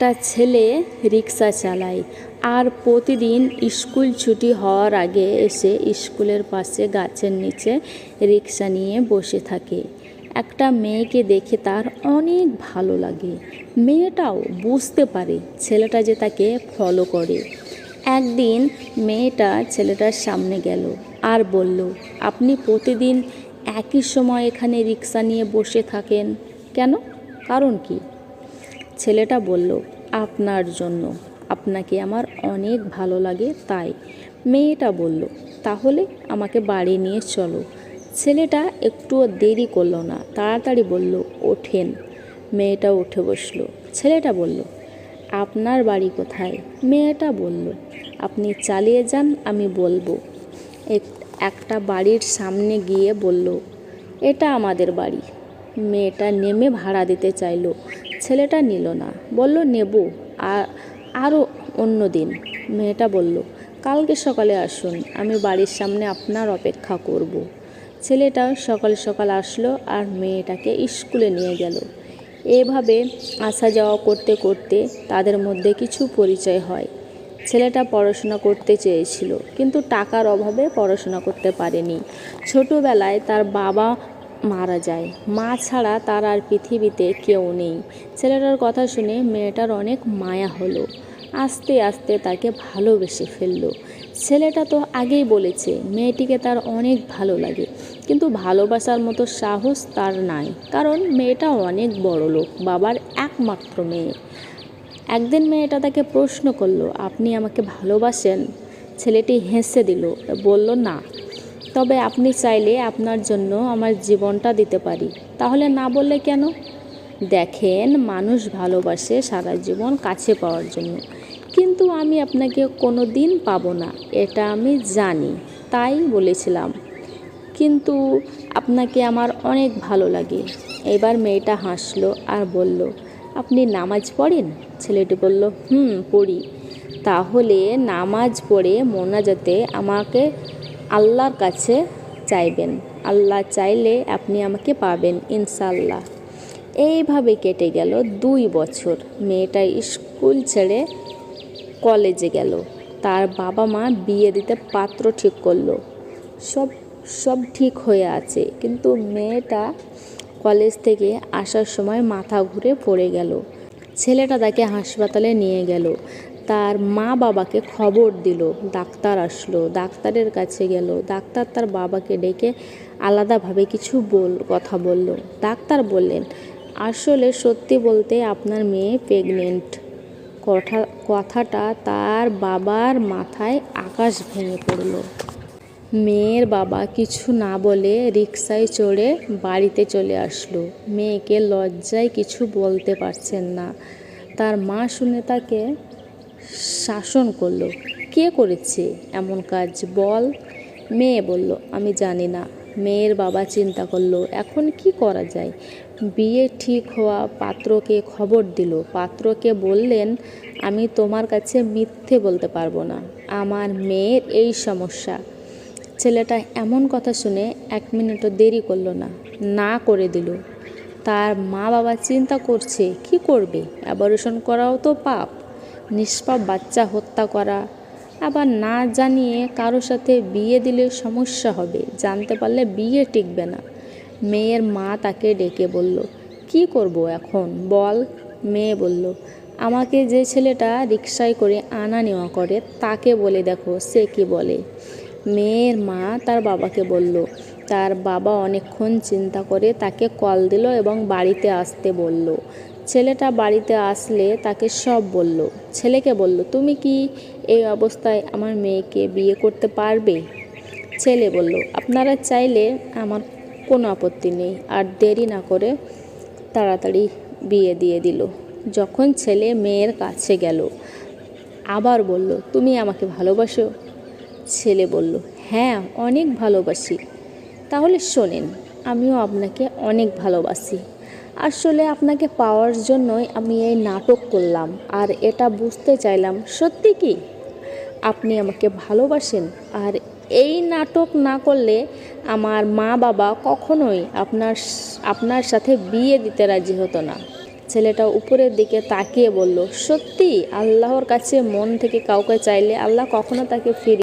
একটা ছেলে রিক্সা চালায় আর প্রতিদিন স্কুল ছুটি হওয়ার আগে এসে স্কুলের পাশে গাছের নিচে রিক্সা নিয়ে বসে থাকে। একটা মেয়েকে দেখে তার অনেক ভালো লাগে। মেয়েটাও বুঝতে পারে ছেলেটা যে তাকে ফলো করে। একদিন মেয়েটা ছেলেটার সামনে গেল আর বলল, আপনি প্রতিদিন একই সময় এখানে রিক্সা নিয়ে বসে থাকেন কেন? কারণ কি? ছেলেটা বলল, আপনার জন্য। আপনাকে আমার অনেক ভালো লাগে তাই। মেয়েটা বলল, তাহলে আমাকে বাড়ি নিয়ে চলো। ছেলেটা একটুও দেরি করল না, তাড়াতাড়ি বলল, ওঠেন। মেয়েটা উঠে বসল। ছেলেটা বলল, আপনার বাড়ি কোথায়? মেয়েটা বলল, আপনি চালিয়ে যান, আমি বলব। এক- একটা বাড়ির সামনে গিয়ে বলল, এটা আমাদের বাড়ি। মেয়েটা নেমে ভাড়া দিতে চাইলো। ছেলেটা নিল না। বলল, নেব আর আরও অন্য দিন। মেয়েটা বলল, কালকে সকালে আসুন, আমি বাড়ির সামনে আপনার অপেক্ষা করব। ছেলেটা সকাল সকাল আসলো আর মেয়েটাকে স্কুলে নিয়ে গেল। এভাবে আসা যাওয়া করতে করতে তাদের মধ্যে কিছু পরিচয় হয়। ছেলেটা পড়াশোনা করতে চেয়েছিল, কিন্তু টাকার অভাবে পড়াশোনা করতে পারেনি। ছোটোবেলায় তার বাবা মারা যায়। মা ছাড়া তার আর পৃথিবীতে কেউ নেই। ছেলেটার কথা শুনে মেয়েটার অনেক মায়া হলো। আস্তে আস্তে তাকে ভালোবেসে ফেলল। ছেলেটা তো আগেই বলেছে, মেয়েটিকে তার অনেক ভালো লাগে। কিন্তু ভালোবাসার মতো সাহস তার নাই। কারণ মেয়েটা অনেক বড় লোক, বাবার একমাত্র মেয়ে। একদিন মেয়েটা তাকে প্রশ্ন করল, আপনি আমাকে ভালোবাসেন? ছেলেটি হেসে দিল, বলল, না। তবে আপনি চাইলে আপনার জন্য আমার জীবনটা দিতে পারি। তাহলে না বললে কেন? দেখেন, মানুষ ভালোবাসে সারা জীবন কাছে পাওয়ার জন্য। কিন্তু আমি আপনাকে কোনো দিন পাবো না, এটা আমি জানি, তাই বলেছিলাম। কিন্তু আপনাকে আমার অনেক ভালো লাগে। এবার মেয়েটা হাসলো আর বলল, আপনি নামাজ পড়েন? ছেলেটি বলল, হুম, পড়ি। তাহলে নামাজ পড়ে মোনাজাতে আমাকে আল্লাহর কাছে চাইবেন। আল্লাহ চাইলে আপনি আমাকে পাবেন ইনশাল্লাহ এইভাবে কেটে গেল দুই বছর। মেয়েটা স্কুল ছেড়ে কলেজে গেল। তার বাবা মা বিয়ে দিতে পাত্র ঠিক করল। সব সব ঠিক হয়ে আছে। কিন্তু মেয়েটা কলেজ থেকে আসার সময় মাথা ঘুরে পড়ে গেল। ছেলেটা তাকে হাসপাতালে নিয়ে গেল। তার মা বাবাকে খবর দিল, ডাক্তার আসলো, ডাক্তারের কাছে গেল, ডাক্তার তার বাবাকে ডেকে আলাদাভাবে কিছু বল, কথা বলল। ডাক্তার বললেন, আসলে সত্যি বলতে আপনার মেয়ে প্রেগনেন্ট কথা, কথাটা তার বাবার মাথায় আকাশ ভেঙে পড়ল। মেয়ের বাবা কিছু না বলে রিকশায় চড়ে বাড়িতে চলে আসলো। মেয়েকে লজ্জায় কিছু বলতে পারছেন না। তার মা শুনে তাকে শাসন করল। কে করেছে এমন কাজ বল? মেয়ে বলল, আমি জানি না। মেয়ের বাবা চিন্তা করল, এখন কি করা যায়? বিয়ে ঠিক হওয়া পাত্রকে খবর দিল। পাত্রকে বললেন, আমি তোমার কাছে মিথ্যে বলতে পারব না। আমার মেয়ের এই সমস্যা। ছেলেটা এমন কথা শুনে এক মিনিটও দেরি করল না না করে দিল। তার মা বাবা চিন্তা করছে, কি করবে? অ্যাবরেশন করাও তো পাপ। নিষ্পাপ বাচ্চা হত্যা করা। আবার না জানিয়ে কারোর সাথে বিয়ে দিলে সমস্যা হবে, জানতে পারলে বিয়ে টিকবে না। মেয়ের মা তাকে ডেকে বলল, কি করব এখন? বল। মেয়ে বলল, আমাকে যে ছেলেটা রিক্সায় করে আনা নেওয়া করে, তাকে বলে দেখো, সে কি বলে? মেয়ের মা তার বাবাকে বলল, তার বাবা অনেকক্ষণ চিন্তা করে তাকে কল দিল এবং বাড়িতে আসতে বলল। ছেলেটা বাড়িতে আসলে তাকে সব বলল। ছেলেকে বলল, তুমি কি এই অবস্থায় আমার মেয়েকে বিয়ে করতে পারবে? ছেলে বলল, আপনারা চাইলে আমার কোনো আপত্তি নেই, আর দেরি না করে তাড়াতাড়ি বিয়ে দিয়ে দিল। যখন ছেলে মেয়ের কাছে গেল, আবার বলল, তুমি আমাকে ভালোবাসো? ছেলে বলল হ্যাঁ অনেক ভালোবাসি। তাহলে শোনেন, আমিও আপনাকে অনেক ভালোবাসি। আসলে আপনাকে পাওয়ার জন্যই আমি এই নাটক করলাম, আর এটা বুঝতে চাইলাম। সত্যি কি? আপনি আমাকে ভালোবাসেন, আর এই নাটক না করলে আমার মা বাবা কখনোই আপনার আপনার সাথে বিয়ে দিতে রাজি হতো না। ছেলেটা উপরের দিকে তাকিয়ে বলল, সত্যি? আল্লাহর কাছে মন থেকে কাউকে চাইলে আল্লাহ কখনো তাকে ফিরিয়ে